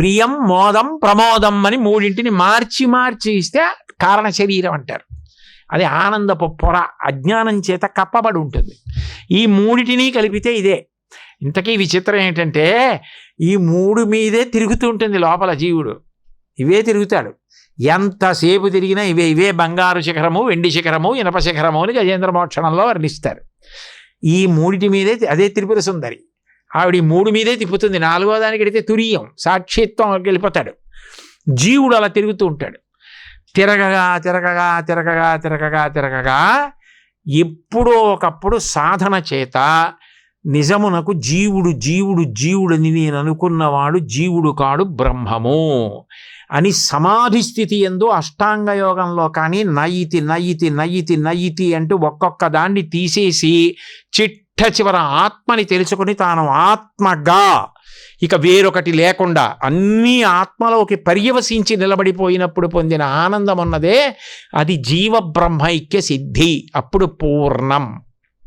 ప్రియం మోదం ప్రమోదం అని మూడింటిని మార్చి మార్చి ఇస్తే కారణ శరీరం అంటారు. అది ఆనందపు పొర అజ్ఞానం చేత కప్పబడి ఉంటుంది. ఈ మూడిటిని కలిపితే ఇదే. ఇంతకీ విచిత్రం ఏంటంటే ఈ మూడు మీదే తిరుగుతూ ఉంటుంది లోపల జీవుడు. ఇవే తిరుగుతాడు. ఎంతసేపు తిరిగినా ఇవే ఇవే బంగారు శిఖరము వెండి శిఖరము ఇనప శిఖరము అని గజేంద్ర మోక్షణంలో వర్ణిస్తారు. ఈ మూడిటి మీదే అదే త్రిపుర సుందరి. ఆవిడ మూడు మీదే తిప్పుతుంది. నాలుగో దానికి వెళితే తురియం. సాక్షిత్వం వెళ్ళిపోతాడు. జీవుడు అలా తిరుగుతూ ఉంటాడు. తిరగగా తిరగగా తిరగగా తిరగగా తిరగగా ఎప్పుడో ఒకప్పుడు సాధన చేత నిజమునకు జీవుడు జీవుడు జీవుడని నేను అనుకున్నవాడు జీవుడు కాడు బ్రహ్మము అని సమాధి స్థితి ఎందు అష్టాంగ యోగంలో కానీ నయితి నయితి నయితి నయితి అంటూ ఒక్కొక్క దాన్ని తీసేసి చిట్ట చివర ఆత్మని తెలుసుకుని తాను ఆత్మగా. ఇక వేరొకటి లేకుండా అన్నీ ఆత్మలోకి పర్యవసించి నిలబడిపోయినప్పుడు పొందిన ఆనందం ఉన్నదే అది జీవబ్రహ్మైక్య సిద్ధి. అప్పుడు పూర్ణం.